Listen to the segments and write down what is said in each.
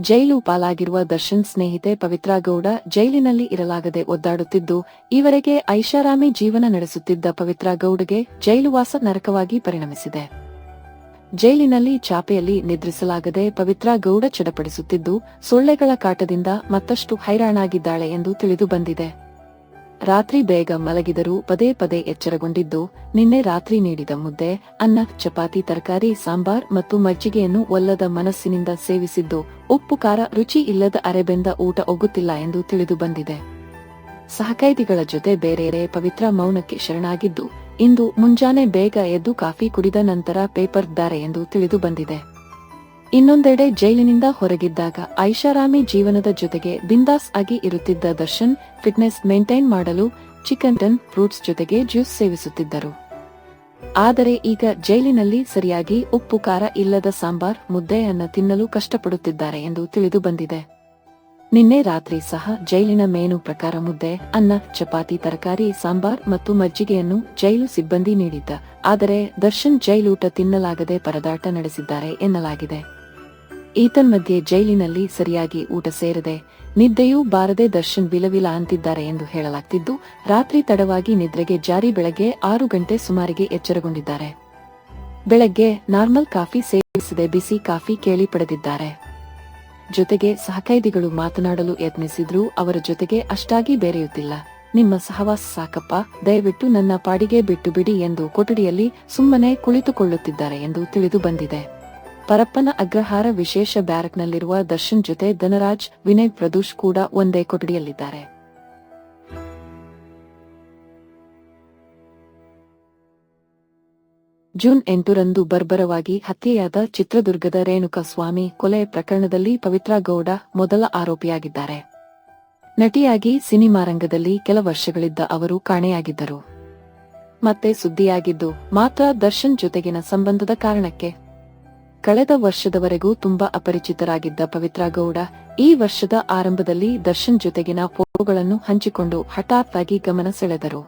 ಜೈಲು ಪಾಲಾಗಿರುವ ದರ್ಶನ್ ಸ್ನೇಹಿತೆ ಪವಿತ್ರ ಗೌಡ ಜೈಲಿನಲ್ಲಿ ಇರಲಾಗದೆ ಒದ್ದಾಡುತ್ತಿದ್ದು, ಈವರೆಗೆ ಐಷಾರಾಮಿ ಜೀವನ ನಡೆಸುತ್ತಿದ್ದ ಪವಿತ್ರ ಗೌಡಗೆ ಜೈಲುವಾಸ ನರಕವಾಗಿ ಪರಿಣಮಿಸಿದೆ. ಜೈಲಿನಲ್ಲಿ ಚಾಪೆಯಲ್ಲಿ ನಿದ್ರಿಸಲಾಗದೆ ಪವಿತ್ರ ಗೌಡ ಚಡಪಡಿಸುತ್ತಿದ್ದು, ಸೊಳ್ಳೆಗಳ ಕಾಟದಿಂದ ಮತ್ತಷ್ಟು ಹೈರಾಣಾಗಿದ್ದಾಳೆ ಎಂದು ತಿಳಿದು ಬಂದಿದೆ. ರಾತ್ರಿ ಬೇಗ ಮಲಗಿದರೂ ಪದೇ ಪದೇ ಎಚ್ಚರಗೊಂಡಿದ್ದು, ನಿನ್ನೆ ರಾತ್ರಿ ನೀಡಿದ ಮುದ್ದೆ, ಅನ್ನ, ಚಪಾತಿ, ತರಕಾರಿ, ಸಾಂಬಾರ್ ಮತ್ತು ಮಜ್ಜಿಗೆಯನ್ನು ಒಲ್ಲದ ಮನಸ್ಸಿನಿಂದ ಸೇವಿಸಿದ್ದು, ಉಪ್ಪು, ಖಾರ, ರುಚಿ ಇಲ್ಲದ ಅರೆಬೆಂದ ಊಟ ಒಗ್ಗುತ್ತಿಲ್ಲ ಎಂದು ತಿಳಿದು ಬಂದಿದೆ. ಸಹಕೈದಿಗಳ ಜೊತೆ ಬೇರೆ ಪವಿತ್ರ ಮೌನಕ್ಕೆ ಶರಣಾಗಿದ್ದು, ಇಂದು ಮುಂಜಾನೆ ಬೇಗ ಎದ್ದು ಕಾಫಿ ಕುಡಿದ ನಂತರ ಪೇಪರ್ ದ್ದಾರೆ ಎಂದು ತಿಳಿದು ಬಂದಿದೆ. ಇನ್ನೊಂದೆಡೆ ಜೈಲಿನಿಂದ ಹೊರಗಿದ್ದಾಗ ಐಷಾರಾಮಿ ಜೀವನದ ಜೊತೆಗೆ ಬಿಂದಾಸ್ ಆಗಿ ಇರುತ್ತಿದ್ದ ದರ್ಶನ್ ಫಿಟ್ನೆಸ್ ಮೇಂಟೈನ್ ಮಾಡಲು ಚಿಕನ್ ಟನ್ ಫ್ರೂಟ್ಸ್ ಜೊತೆಗೆ ಜ್ಯೂಸ್ ಸೇವಿಸುತ್ತಿದ್ದರು. ಆದರೆ ಈಗ ಜೈಲಿನಲ್ಲಿ ಸರಿಯಾಗಿ ಉಪ್ಪು, ಖಾರ ಇಲ್ಲದ ಸಾಂಬಾರ್, ಮುದ್ದೆಯನ್ನ ತಿನ್ನಲು ಕಷ್ಟಪಡುತ್ತಿದ್ದಾರೆ ಎಂದು ತಿಳಿದು ಬಂದಿದೆ. ನಿನ್ನೆ ರಾತ್ರಿ ಸಹ ಜೈಲಿನ ಮೇನು ಪ್ರಕಾರ ಮುದ್ದೆ, ಅನ್ನ, ಚಪಾತಿ, ತರಕಾರಿ, ಸಾಂಬಾರ್ ಮತ್ತು ಮಜ್ಜಿಗೆಯನ್ನು ಜೈಲು ಸಿಬ್ಬಂದಿ ನೀಡಿದ್ದ. ಆದರೆ ದರ್ಶನ್ ಜೈಲೂಟ ತಿನ್ನಲಾಗದೆ ಪರದಾಟ ನಡೆಸಿದ್ದಾರೆ ಎನ್ನಲಾಗಿದೆ. ಈತನ್ಮಧ್ಯೆ ಜೈಲಿನಲ್ಲಿ ಸರಿಯಾಗಿ ಊಟ ಸೇರದೆ ನಿದ್ದೆಯೂ ಬಾರದೆ ದರ್ಶನ್ ಬಿಲವಿಲ ಅಂತಿದ್ದಾರೆ ಎಂದು ಹೇಳಲಾಗ್ತಿದ್ದು, ರಾತ್ರಿ ತಡವಾಗಿ ನಿದ್ರೆಗೆ ಜಾರಿ ಬೆಳಗ್ಗೆ ಆರು ಗಂಟೆ ಸುಮಾರಿಗೆ ಎಚ್ಚರಗೊಂಡಿದ್ದಾರೆ. ಬೆಳಗ್ಗೆ ನಾರ್ಮಲ್ ಕಾಫಿ ಸೇವಿಸದೆ ಬಿಸಿ ಕಾಫಿ ಕೇಳಿ ಪಡೆದಿದ್ದಾರೆ. ಜೊತೆಗೆ ಸಹಕೈದಿಗಳು ಮಾತನಾಡಲು ಯತ್ನಿಸಿದ್ರೂ ಅವರ ಜೊತೆಗೆ ಅಷ್ಟಾಗಿ ಬೇರೆಯುತ್ತಿಲ್ಲ. ನಿಮ್ಮ ಸಹವಾಸ ಸಾಕಪ್ಪ, ದಯವಿಟ್ಟು ನನ್ನ ಪಾಡಿಗೆ ಬಿಟ್ಟು ಬಿಡಿ ಎಂದು ಕೊಠಡಿಯಲ್ಲಿ ಸುಮ್ಮನೆ ಕುಳಿತುಕೊಳ್ಳುತ್ತಿದ್ದಾರೆ ಎಂದು ತಿಳಿದು ಬಂದಿದೆ. ಪರಪ್ಪನ ಅಗ್ರಹಾರ ವಿಶೇಷ ಬ್ಯಾರಕ್ನಲ್ಲಿರುವ ದರ್ಶನ್ ಜೊತೆ ಧನರಾಜ್, ವಿನಯ್, ಪ್ರದೂಷ್ ಕೂಡ ಒಂದೇ ಕೊಠಡಿಯಲ್ಲಿದ್ದಾರೆ. ಜೂನ್ ಎಂಟರಂದು ಬರ್ಬರವಾಗಿ ಹತ್ಯೆಯಾದ ಚಿತ್ರದುರ್ಗದ ರೇಣುಕಾ ಸ್ವಾಮಿ ಕೊಲೆ ಪ್ರಕರಣದಲ್ಲಿ ಪವಿತ್ರ ಗೌಡ ಮೊದಲ ಆರೋಪಿಯಾಗಿದ್ದಾರೆ. ನಟಿಯಾಗಿ ಸಿನಿಮಾ ರಂಗದಲ್ಲಿ ಕೆಲ ವರ್ಷಗಳಿದ್ದ ಅವರು ಕಾಣೆಯಾಗಿದ್ದರು. ಮತ್ತೆ ಸುದ್ದಿಯಾಗಿದ್ದು, ಮಾತ್ರ ದರ್ಶನ್ ಜೊತೆಗಿನ ಸಂಬಂಧದ ಕಾರಣಕ್ಕೆ ಕಳೆದ ವರ್ಷದವರೆಗೂ ತುಂಬಾ ಅಪರಿಚಿತರಾಗಿದ್ದ ಪವಿತ್ರಾ ಗೌಡ, ಈ ವರ್ಷದ ಆರಂಭದಲ್ಲಿ ದರ್ಶನ್ ಜೊತೆಗಿನ ಫೋಟೋಗಳನ್ನು ಹಂಚಿಕೊಂಡು ಹಠಾತ್ ಆಗಿ ಗಮನ ಸೆಳೆದರು.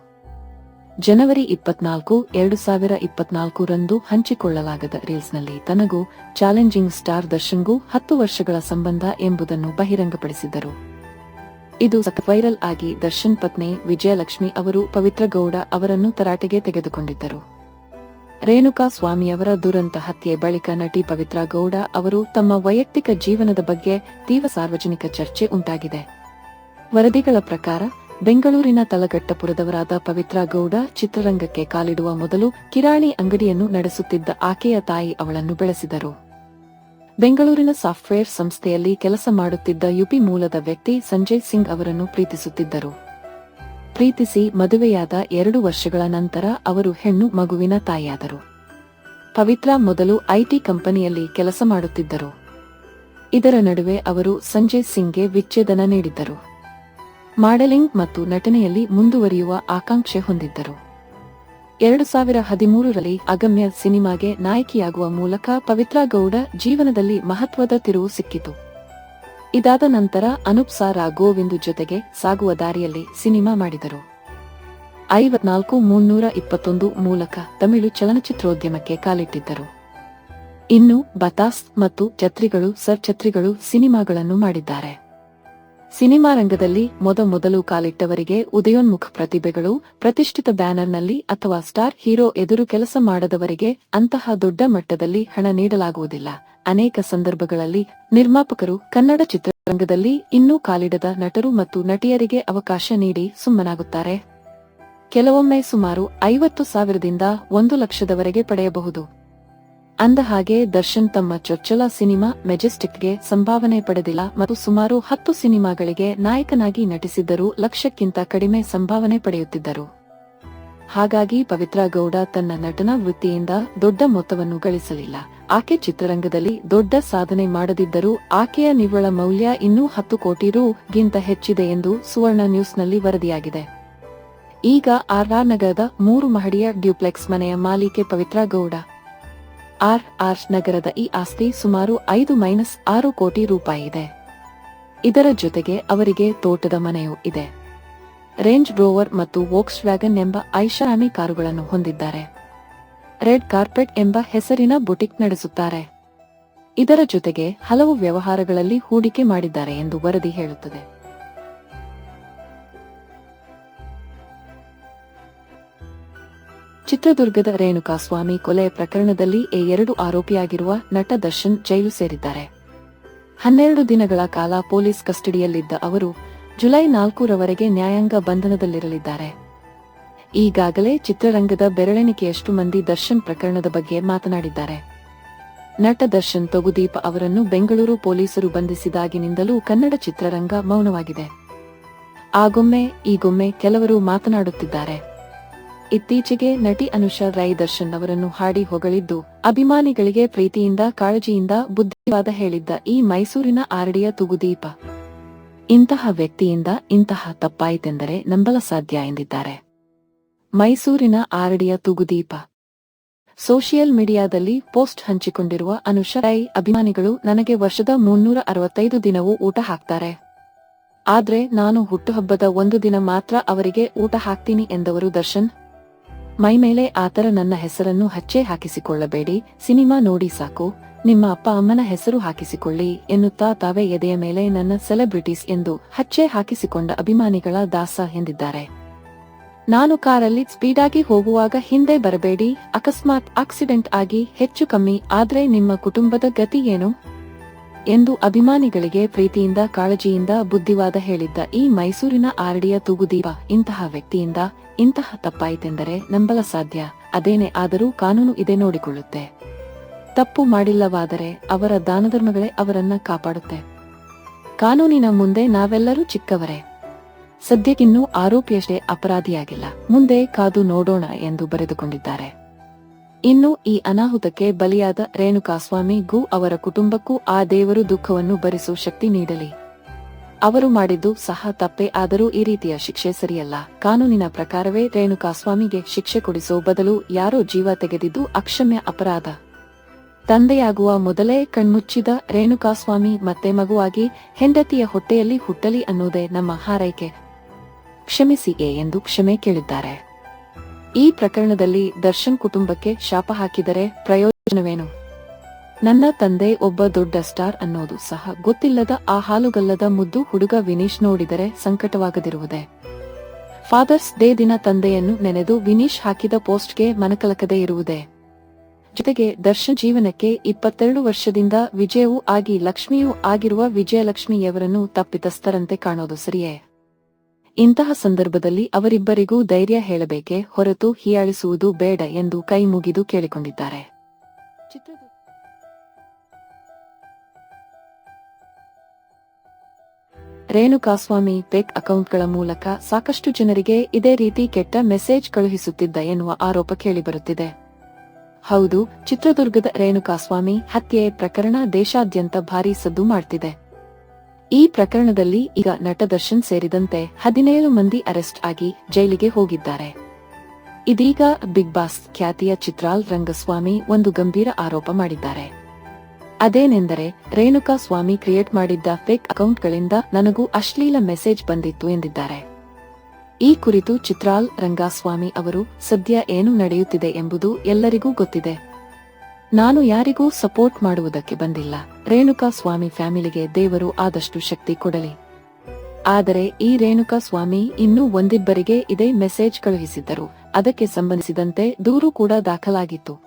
ಜನವರಿ ಇಪ್ಪತ್ನಾಲ್ಕು, ಎರಡು ಸಾವಿರ ಇಪ್ಪತ್ನಾಲ್ಕು ರಂದು ಹಂಚಿಕೊಳ್ಳಲಾಗದ ರೀಲ್ಸ್ನಲ್ಲಿ ತನಗೂ ಚಾಲೆಂಜಿಂಗ್ ಸ್ಟಾರ್ ದರ್ಶನ್ಗೂ ಹತ್ತು ವರ್ಷಗಳ ಸಂಬಂಧ ಎಂಬುದನ್ನು ಬಹಿರಂಗಪಡಿಸಿದ್ದರು. ಇದು ವೈರಲ್ ಆಗಿ ದರ್ಶನ್ ಪತ್ನಿ ವಿಜಯಲಕ್ಷ್ಮಿ ಅವರು ಪವಿತ್ರ ಗೌಡ ಅವರನ್ನು ತರಾಟೆಗೆ ತೆಗೆದುಕೊಂಡಿದ್ದರು. ರೇಣುಕಾ ಸ್ವಾಮಿಯವರ ದುರಂತ ಹತ್ಯೆ ಬಳಿಕ ನಟಿ ಪವಿತ್ರಾ ಗೌಡ ಅವರು ತಮ್ಮ ವೈಯಕ್ತಿಕ ಜೀವನದ ಬಗ್ಗೆ ತೀವ್ರ ಸಾರ್ವಜನಿಕ ಚರ್ಚೆ ಉಂಟಾಗಿದೆ. ವರದಿಗಳ ಪ್ರಕಾರ, ಬೆಂಗಳೂರಿನ ತಲಗಟ್ಟಪುರದವರಾದ ಪವಿತ್ರಾ ಗೌಡ ಚಿತ್ರರಂಗಕ್ಕೆ ಕಾಲಿಡುವ ಮೊದಲು ಕಿರಾಣಿ ಅಂಗಡಿಯನ್ನು ನಡೆಸುತ್ತಿದ್ದ ಆಕೆಯ ತಾಯಿ ಅವಳನ್ನು ಬೆಳೆಸಿದರು. ಬೆಂಗಳೂರಿನ ಸಾಫ್ಟ್ವೇರ್ ಸಂಸ್ಥೆಯಲ್ಲಿ ಕೆಲಸ ಮಾಡುತ್ತಿದ್ದ ಯುಪಿ ಮೂಲದ ವ್ಯಕ್ತಿ ಸಂಜಯ್ ಸಿಂಗ್ ಅವರನ್ನು ಪ್ರೀತಿಸುತ್ತಿದ್ದರು. ಪ್ರೀತಿಸಿ ಮದುವೆಯಾದ ಎರಡು ವರ್ಷಗಳ ನಂತರ ಅವರು ಹೆಣ್ಣು ಮಗುವಿನ ತಾಯಿಯಾದರು. ಪವಿತ್ರ ಮೊದಲು ಐಟಿ ಕಂಪನಿಯಲ್ಲಿ ಕೆಲಸ ಮಾಡುತ್ತಿದ್ದರು. ಇದರ ನಡುವೆ ಅವರು ಸಂಜಯ್ ಸಿಂಗ್ಗೆ ವಿಚ್ಛೇದನ ನೀಡಿದ್ದರು. ಮಾಡೆಲಿಂಗ್ ಮತ್ತು ನಟನೆಯಲ್ಲಿ ಮುಂದುವರಿಯುವ ಆಕಾಂಕ್ಷೆ ಹೊಂದಿದ್ದರು. ಎರಡು ಸಾವಿರ ಹದಿಮೂರರಲ್ಲಿ ಅಗಮ್ಯ ಸಿನಿಮಾಗೆ ನಾಯಕಿಯಾಗುವ ಮೂಲಕ ಪವಿತ್ರ ಗೌಡ ಜೀವನದಲ್ಲಿ ಮಹತ್ವದ ತಿರುವು ಸಿಕ್ಕಿತು. ಇದಾದ ನಂತರ ಅನುಪ್ ಸಾರ ಗೋವಿಂದು ಜೊತೆಗೆ ಸಾಗುವ ದಾರಿಯಲ್ಲಿ ಸಿನಿಮಾ ಮಾಡಿದರು. ಐವತ್ನಾಲ್ಕು ಮುನ್ನೂರ ಇಪ್ಪತ್ತೊಂದು ಮೂಲಕ ತಮಿಳು ಚಲನಚಿತ್ರೋದ್ಯಮಕ್ಕೆ ಕಾಲಿಟ್ಟಿದ್ದರು. ಇನ್ನು ಬತಾಸ್ ಮತ್ತು ಛತ್ರಿಗಳು, ಸರ್ ಛತ್ರಿಗಳು ಸಿನಿಮಾಗಳನ್ನು ಮಾಡಿದ್ದಾರೆ. ಸಿನಿಮಾ ರಂಗದಲ್ಲಿ ಮೊದಮೊದಲು ಕಾಲಿಟ್ಟವರಿಗೆ ಉದಯೋನ್ಮುಖ ಪ್ರತಿಭೆಗಳು, ಪ್ರತಿಷ್ಠಿತ ಬ್ಯಾನರ್ನಲ್ಲಿ ಅಥವಾ ಸ್ಟಾರ್ ಹೀರೋ ಎದುರು ಕೆಲಸ ಮಾಡದವರಿಗೆ ಅಂತಹ ದೊಡ್ಡ ಮಟ್ಟದಲ್ಲಿ ಹಣ ನೀಡಲಾಗುವುದಿಲ್ಲ. ಅನೇಕ ಸಂದರ್ಭಗಳಲ್ಲಿ ನಿರ್ಮಾಪಕರು ಕನ್ನಡ ಚಿತ್ರರಂಗದಲ್ಲಿ ಇನ್ನೂ ಕಾಲಿಡದ ನಟರು ಮತ್ತು ನಟಿಯರಿಗೆ ಅವಕಾಶ ನೀಡಿ ಸುಮ್ಮನಾಗುತ್ತಾರೆ. ಕೆಲವೊಮ್ಮೆ ಸುಮಾರು ಐವತ್ತು ಸಾವಿರದಿಂದ ಒಂದು ಲಕ್ಷದವರೆಗೆ ಪಡೆಯಬಹುದು. ಅಂದಹಾಗೆ ದರ್ಶನ್ ತಮ್ಮ ಚೊಚ್ಚಲ ಸಿನಿಮಾ ಮೆಜೆಸ್ಟಿಕ್ಗೆ ಸಂಭಾವನೆ ಪಡೆದಿಲ್ಲ ಮತ್ತು ಸುಮಾರು ಹತ್ತು ಸಿನಿಮಾಗಳಿಗೆ ನಾಯಕನಾಗಿ ನಟಿಸಿದ್ದರೂ ಲಕ್ಷಕ್ಕಿಂತ ಕಡಿಮೆ ಸಂಭಾವನೆ ಪಡೆಯುತ್ತಿದ್ದರು. ಹಾಗಾಗಿ ಪವಿತ್ರ ಗೌಡ ತನ್ನ ನಟನಾ ವೃತ್ತಿಯಿಂದ ದೊಡ್ಡ ಮೊತ್ತವನ್ನು ಗಳಿಸಲಿಲ್ಲ. ಆಕೆ ಚಿತ್ರರಂಗದಲ್ಲಿ ದೊಡ್ಡ ಸಾಧನೆ ಮಾಡದಿದ್ದರೂ ಆಕೆಯ ನಿವ್ವಳ ಮೌಲ್ಯ ಇನ್ನೂ ಹತ್ತು ಕೋಟಿ ರು ಗಿಂತ ಹೆಚ್ಚಿದೆ ಎಂದು ಸುವರ್ಣ ನ್ಯೂಸ್ನಲ್ಲಿ ವರದಿಯಾಗಿದೆ. ಈಗ ಆರ್ಆರ್ ನಗರದ ಮೂರು ಮಹಡಿಯ ಡ್ಯೂಪ್ಲೆಕ್ಸ್ ಮನೆಯ ಮಾಲೀಕೆ ಪವಿತ್ರ ಗೌಡ. ಆರ್ ಆರ್ ನಗರದ ಈ ಆಸ್ತಿ ಸುಮಾರು ಐದು ಮೈನಸ್ ಆರು ಕೋಟಿ ರೂಪಾಯಿ ಇದೆ. ಇದರ ಜೊತೆಗೆ ಅವರಿಗೆ ತೋಟದ ಮನೆಯೂ ಇದೆ. ರೇಂಜ್ ರೋವರ್ ಮತ್ತು ವೋಕ್ಸ್ ವ್ಯಾಗನ್ ಎಂಬ ಐಷಾರಾಮಿ ಕಾರುಗಳನ್ನು ಹೊಂದಿದ್ದಾರೆ. ರೆಡ್ ಕಾರ್ಪೆಟ್ ಎಂಬ ಹೆಸರಿನ ಬುಟಿಕ್ ನಡೆಸುತ್ತಾರೆ. ಇದರ ಜೊತೆಗೆ ಹಲವು ವ್ಯವಹಾರಗಳಲ್ಲಿ ಹೂಡಿಕೆ ಮಾಡಿದ್ದಾರೆ ಎಂದು ವರದಿ ಹೇಳುತ್ತದೆ. ಚಿತ್ರದುರ್ಗದ ರೇಣುಕಾಸ್ವಾಮಿ ಕೊಲೆ ಪ್ರಕರಣದಲ್ಲಿ ಎ ಎರಡು ಆರೋಪಿಯಾಗಿರುವ ನಟ ದರ್ಶನ್ ಜೈಲು ಸೇರಿದ್ದಾರೆ. ಹನ್ನೆರಡು ದಿನಗಳ ಕಾಲ ಪೊಲೀಸ್ ಕಸ್ಟಡಿಯಲ್ಲಿದ್ದ ಅವರು ಜುಲೈ ನಾಲ್ಕರವರೆಗೆ ನ್ಯಾಯಾಂಗ ಬಂಧನದಲ್ಲಿರಲಿದ್ದಾರೆ. ಈಗಾಗಲೇ ಚಿತ್ರರಂಗದ ಬೆರಳೆಣಿಕೆಯಷ್ಟು ಮಂದಿ ದರ್ಶನ್ ಪ್ರಕರಣದ ಬಗ್ಗೆ ಮಾತನಾಡಿದ್ದಾರೆ. ನಟ ದರ್ಶನ್ ತಗುದೀಪ ಅವರನ್ನು ಬೆಂಗಳೂರು ಪೊಲೀಸರು ಬಂಧಿಸಿದಾಗಿನಿಂದಲೂ ಕನ್ನಡ ಚಿತ್ರರಂಗ ಮೌನವಾಗಿದೆ. ಆಗೊಮ್ಮೆ, ಈಗೊಮ್ಮೆ ಕೆಲವರು ಮಾತನಾಡುತ್ತಿದ್ದಾರೆ. ಇತ್ತೀಚೆಗೆ ನಟಿ ಅನುಷಾ ರೈ ದರ್ಶನ್ ಅವರನ್ನು ಹಾಡಿ ಹೊಗಳಿದ್ದು, ಅಭಿಮಾನಿಗಳಿಗೆ ಪ್ರೀತಿಯಿಂದ, ಕಾಳಜಿಯಿಂದ ಬುದ್ಧಿವಾದ ಹೇಳಿದ್ದ ಈ ಮೈಸೂರಿನ ಆರಡಿಯ ತುಗುದೀಪ. ಇಂತಹ ವ್ಯಕ್ತಿಯಿಂದ ಇಂತಹ ತಪ್ಪಾಯಿತೆಂದರೆ ನಂಬಲ ಸಾಧ್ಯ ಎಂದಿದ್ದಾರೆ. ಮೈಸೂರಿನ ಆರಡಿಯ ತುಗುದೀಪ. ಸೋಷಿಯಲ್ ಮೀಡಿಯಾದಲ್ಲಿ ಪೋಸ್ಟ್ ಹಂಚಿಕೊಂಡಿರುವ ಅನುಷ ಅಭಿಮಾನಿಗಳು ನನಗೆ ವರ್ಷದ ಮುನ್ನೂರ ಅರವತ್ತೈದು ದಿನವೂ ಊಟ ಹಾಕ್ತಾರೆ. ಆದ್ರೆ ನಾನು ಹುಟ್ಟುಹಬ್ಬದ ಒಂದು ದಿನ ಮಾತ್ರ ಅವರಿಗೆ ಊಟ ಹಾಕ್ತೀನಿ ಎಂದವರು ದರ್ಶನ್. ಮೈಮೇಲೆ ಆತರ ನನ್ನ ಹೆಸರನ್ನು ಹಚ್ಚೆ ಹಾಕಿಸಿಕೊಳ್ಳಬೇಡಿ, ಸಿನಿಮಾ ನೋಡಿ ಸಾಕು, ನಿಮ್ಮ ಅಪ್ಪ ಅಮ್ಮನ ಹೆಸರು ಹಾಕಿಸಿಕೊಳ್ಳಿ ಎನ್ನುತ್ತಾ ತಾವೇ ಎದೆಯ ಮೇಲೆ ನನ್ನ ಸೆಲೆಬ್ರಿಟೀಸ್ ಎಂದು ಹಚ್ಚೆ ಹಾಕಿಸಿಕೊಂಡ ಅಭಿಮಾನಿಗಳ ದಾಸ ಎಂದಿದ್ದಾರೆ. ನಾನು ಕಾರಲ್ಲಿ ಸ್ಪೀಡಾಗಿ ಹೋಗುವಾಗ ಹಿಂದೆ ಬರಬೇಡಿ. ಅಕಸ್ಮಾತ್ ಆಕ್ಸಿಡೆಂಟ್ ಆಗಿ ಹೆಚ್ಚು ಕಮ್ಮಿ ಆದ್ರೆ ನಿಮ್ಮ ಕುಟುಂಬದ ಗತಿ ಏನು? ಎಂದು ಅಭಿಮಾನಿಗಳಿಗೆ ಪ್ರೀತಿಯಿಂದ, ಕಾಳಜಿಯಿಂದ, ಬುದ್ಧಿವಾದ ಹೇಳಿದ್ದ ಈ ಮೈಸೂರಿನ ಆರಡಿಯ ತೂಗುದೀಪ, ಇಂತಹ ವ್ಯಕ್ತಿಯಿಂದ ಇಂತಹ ತಪ್ಪಾಯಿತೆಂದರೆ ನಂಬಲ ಸಾಧ್ಯ. ಅದೇನೇ ಆದರೂ ಕಾನೂನು ಇದೆ ನೋಡಿಕೊಳ್ಳುತ್ತೆ. ತಪ್ಪು ಮಾಡಿಲ್ಲವಾದರೆ ಅವರ ದಾನಧರ್ಮಗಳೇ ಅವರನ್ನ ಕಾಪಾಡುತ್ತೆ. ಕಾನೂನಿನ ಮುಂದೆ ನಾವೆಲ್ಲರೂ ಚಿಕ್ಕವರೇ. ಸದ್ಯಕ್ಕಿನ್ನೂ ಆರೋಪಿಯಷ್ಟೇ ಅಪರಾಧಿಯಾಗಿಲ್ಲ. ಮುಂದೆ ಕಾದು ನೋಡೋಣ ಎಂದು ಬರೆದುಕೊಂಡಿದ್ದಾರೆ. ಇನ್ನು ಈ ಅನಾಹುತಕ್ಕೆ ಬಲಿಯಾದ ರೇಣುಕಾಸ್ವಾಮಿ ಗು ಅವರ ಕುಟುಂಬಕ್ಕೂ ಆ ದೇವರು ದುಃಖವನ್ನು ಭರಿಸುವ ಶಕ್ತಿ ನೀಡಲಿ. ಅವರು ಮಾಡಿದ್ದು ಸಹ ತಪ್ಪೇ, ಆದರೂ ಈ ರೀತಿಯ ಶಿಕ್ಷೆ ಸರಿಯಲ್ಲ. ಕಾನೂನಿನ ಪ್ರಕಾರವೇ ರೇಣುಕಾಸ್ವಾಮಿಗೆ ಶಿಕ್ಷೆ ಕೊಡಿಸೋ ಬದಲು ಯಾರೋ ಜೀವ ತೆಗೆದಿದ್ದು ಅಕ್ಷಮ್ಯ ಅಪರಾಧ. ತಂದೆಯಾಗುವ ಮೊದಲೇ ಕಣ್ಮುಚ್ಚಿದ ರೇಣುಕಾಸ್ವಾಮಿ ಮತ್ತೆ ಮಗುವಾಗಿ ಹೆಂಡತಿಯ ಹೊಟ್ಟೆಯಲ್ಲಿ ಹುಟ್ಟಲಿ ಅನ್ನೋದೇ ನಮ್ಮ ಹಾರೈಕೆ. ಕ್ಷಮಿಸಿ ಎ ಎಂದು ಕ್ಷಮೆ ಕೇಳಿದ್ದಾರೆ. ಈ ಪ್ರಕರಣದಲ್ಲಿ ದರ್ಶನ್ ಕುಟುಂಬಕ್ಕೆ ಶಾಪ ಹಾಕಿದರೆ ಪ್ರಯೋಜನವೇನು? ನನ್ನ ತಂದೆ ಒಬ್ಬ ದೊಡ್ಡ ಸ್ಟಾರ್ ಅನ್ನೋದು ಸಹ ಗೊತ್ತಿಲ್ಲದ ಆ ಹಾಲುಗಲ್ಲದ ಮುದ್ದು ಹುಡುಗ ವಿನೀಶ್ ನೋಡಿದರೆ ಸಂಕಟವಾಗದಿರುವುದೇ? ಫಾದರ್ಸ್ ಡೇ ದಿನ ತಂದೆಯನ್ನು ನೆನೆದು ವಿನೀಶ್ ಹಾಕಿದ ಪೋಸ್ಟ್ಗೆ ಮನಕಲಕದೇ ಇರುವುದೇ? ಜೊತೆಗೆ ದರ್ಶನ್ ಜೀವನಕ್ಕೆ ಇಪ್ಪತ್ತೆರಡು ವರ್ಷದಿಂದ ವಿಜಯವೂ ಆಗಿ ಲಕ್ಷ್ಮಿಯೂ ಆಗಿರುವ ವಿಜಯಲಕ್ಷ್ಮಿಯವರನ್ನು ತಪ್ಪಿತಸ್ಥರಂತೆ ಕಾಣೋದು ಸರಿಯೇ? ಇಂತಹ ಸಂದರ್ಭದಲ್ಲಿ ಅವರಿಬ್ಬರಿಗೂ ಧೈರ್ಯ ಹೇಳಬೇಕೆ ಹೊರತು ಹೀಯಾಳಿಸುವುದು ಬೇಡ ಎಂದು ಕೈ ಮುಗಿದು ಕೇಳಿಕೊಂಡಿದ್ದಾರೆ. ರೇಣುಕಾಸ್ವಾಮಿ ಪೆಕ್ ಅಕೌಂಟ್ಗಳ ಮೂಲಕ ಸಾಕಷ್ಟು ಜನರಿಗೆ ಇದೇ ರೀತಿ ಕೆಟ್ಟ ಮೆಸೇಜ್ ಕಳುಹಿಸುತ್ತಿದ್ದ ಎನ್ನುವ ಆರೋಪ ಕೇಳಿಬರುತ್ತಿದೆ. ಹೌದು, ಚಿತ್ರದುರ್ಗದ ರೇಣುಕಾಸ್ವಾಮಿ ಹತ್ಯೆ ಪ್ರಕರಣ ದೇಶಾದ್ಯಂತ ಭಾರೀ ಸದ್ದು ಮಾಡ್ತಿದೆ. ಈ ಪ್ರಕರಣದಲ್ಲಿ ಈಗ ನಟ ದರ್ಶನ್ ಸೇರಿದಂತೆ ಹದಿನೇಳು ಮಂದಿ ಅರೆಸ್ಟ್ ಆಗಿ ಜೈಲಿಗೆ ಹೋಗಿದ್ದಾರೆ. ಇದೀಗ ಬಿಗ್ ಬಾಸ್ ಖ್ಯಾತಿಯ ಚಿತ್ರಾಲ್ ರಂಗಸ್ವಾಮಿ ಒಂದು ಗಂಭೀರ ಆರೋಪ ಮಾಡಿದ್ದಾರೆ. ಅದೇನೆಂದರೆ ರೇಣುಕಾ ಸ್ವಾಮಿ ಕ್ರಿಯೇಟ್ ಮಾಡಿದ್ದ ಫೇಕ್ ಅಕೌಂಟ್ಗಳಿಂದ ನನಗೂ ಅಶ್ಲೀಲ ಮೆಸೇಜ್ ಬಂದಿತ್ತು ಎಂದಿದ್ದಾರೆ. ಈ ಕುರಿತು ಚಿತ್ರಾಲ್ ರಂಗಸ್ವಾಮಿ ಅವರು ಸದ್ಯ ಏನು ನಡೆಯುತ್ತಿದೆ ಎಂಬುದು ಎಲ್ಲರಿಗೂ ಗೊತ್ತಿದೆ. ನಾನು ಯಾರಿಗೂ ಸಪೋರ್ಟ್ ಮಾಡುವುದಕ್ಕೆ ಬಂದಿಲ್ಲ. ರೇಣುಕಾ ಸ್ವಾಮಿ ಫ್ಯಾಮಿಲಿಗೆ ದೇವರು ಆದಷ್ಟು ಶಕ್ತಿ ಕೊಡಲಿ. ಆದರೆ ಈ ರೇಣುಕಾ ಸ್ವಾಮಿ ಇನ್ನೂ ಒಂದಿಬ್ಬರಿಗೆ ಇದೇ ಮೆಸೇಜ್ ಕಳುಹಿಸಿದ್ದರು. ಅದಕ್ಕೆ ಸಂಬಂಧಿಸಿದಂತೆ ದೂರು ಕೂಡ ದಾಖಲಾಗಿತ್ತು.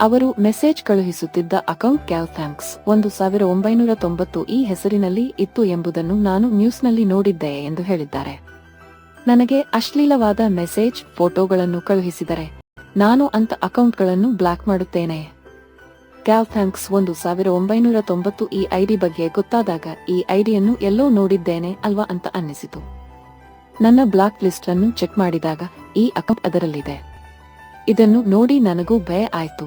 ಅವರು ಮೆಸೇಜ್ ಕಳುಹಿಸುತ್ತಿದ್ದ ಅಕೌಂಟ್ ಕ್ಯಾಲ್ ಥ್ಯಾಂಕ್ಸ್. ಒಂದು ಸಾವಿರ ಒಂಬೈನೂರ ತೊಂಬತ್ತು ಈ ಹೆಸರಿನಲ್ಲಿ ಇತ್ತು ಎಂಬುದನ್ನು ನಾನು ನ್ಯೂಸ್ನಲ್ಲಿ ನೋಡಿದ್ದೆ ಎಂದು ಹೇಳಿದ್ದಾರೆ. ನನಗೆ ಅಶ್ಲೀಲವಾದ ಮೆಸೇಜ್, ಫೋಟೋಗಳನ್ನು ಕಳುಹಿಸಿದರೆ. ನಾನು ಅಂತ ಅಕೌಂಟ್ಗಳನ್ನು ಬ್ಲಾಕ್ ಮಾಡುತ್ತೇನೆ. ಕ್ಯಾಲ್ ಥ್ಯಾಂಕ್ಸ್ ಒಂದು ಸಾವಿರ ಒಂಬೈನೂರ ತೊಂಬತ್ತು ಈ ಐಡಿ ಬಗ್ಗೆ ಗೊತ್ತಾದಾಗ ಈ ಐಡಿಯನ್ನು ಎಲ್ಲೋ ನೋಡಿದ್ದೇನೆ ಅಲ್ವಾ ಅಂತ ಅನ್ನಿಸಿತು. ನನ್ನ ಬ್ಲಾಕ್ ಲಿಸ್ಟ್ ಅನ್ನು ಚೆಕ್ ಮಾಡಿದಾಗ ಈ ಅಕೌಂಟ್ ಅದರಲ್ಲಿದೆ. ಇದನ್ನು ನೋಡಿ ನನಗೂ ಭಯ ಆಯಿತು.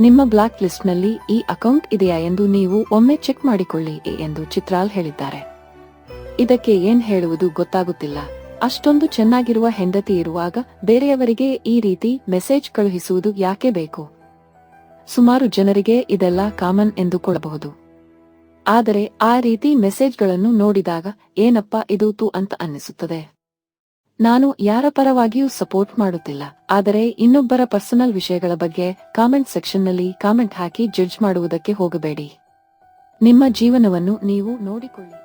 ನಿಮ್ಮ ಬ್ಲಾಕ್ ಲಿಸ್ಟ್ನಲ್ಲಿ ಈ ಅಕೌಂಟ್ ಇದೆಯಾ ಎಂದು ನೀವು ಒಮ್ಮೆ ಚೆಕ್ ಮಾಡಿಕೊಳ್ಳಿ ಎಂದು ಚಿತ್ರಾಲ್ ಹೇಳಿದ್ದಾರೆ. ಇದಕ್ಕೆ ಏನ್ ಹೇಳುವುದು ಗೊತ್ತಾಗುತ್ತಿಲ್ಲ. ಅಷ್ಟೊಂದು ಚೆನ್ನಾಗಿರುವ ಹೆಂಡತಿ ಇರುವಾಗ ಬೇರೆಯವರಿಗೆ ಈ ರೀತಿ ಮೆಸೇಜ್ ಕಳುಹಿಸುವುದು ಯಾಕೆ ಬೇಕು? ಸುಮಾರು ಜನರಿಗೆ ಇದೆಲ್ಲ ಕಾಮನ್ ಎಂದುಕೊಳ್ಳಬಹುದು. ಆದರೆ ಆ ರೀತಿ ಮೆಸೇಜ್ಗಳನ್ನು ನೋಡಿದಾಗ ಏನಪ್ಪ ಇದು ತು ಅಂತ ಅನ್ನಿಸುತ್ತದೆ. ನಾನು ಯಾರ ಪರವಾಗಿಯೂ ಸಪೋರ್ಟ್ ಮಾಡುತ್ತಿಲ್ಲ, ಆದರೆ ಇನ್ನೊಬ್ಬರ ಪರ್ಸನಲ್ ವಿಷಯಗಳ ಬಗ್ಗೆ ಕಾಮೆಂಟ್ ಸೆಕ್ಷನ್ನಲ್ಲಿ ಕಾಮೆಂಟ್ ಹಾಕಿ ಜಡ್ಜ್ ಮಾಡುವುದಕ್ಕೆ ಹೋಗಬೇಡಿ. ನಿಮ್ಮ ಜೀವನವನ್ನು ನೀವು ನೋಡಿಕೊಳ್ಳಿ.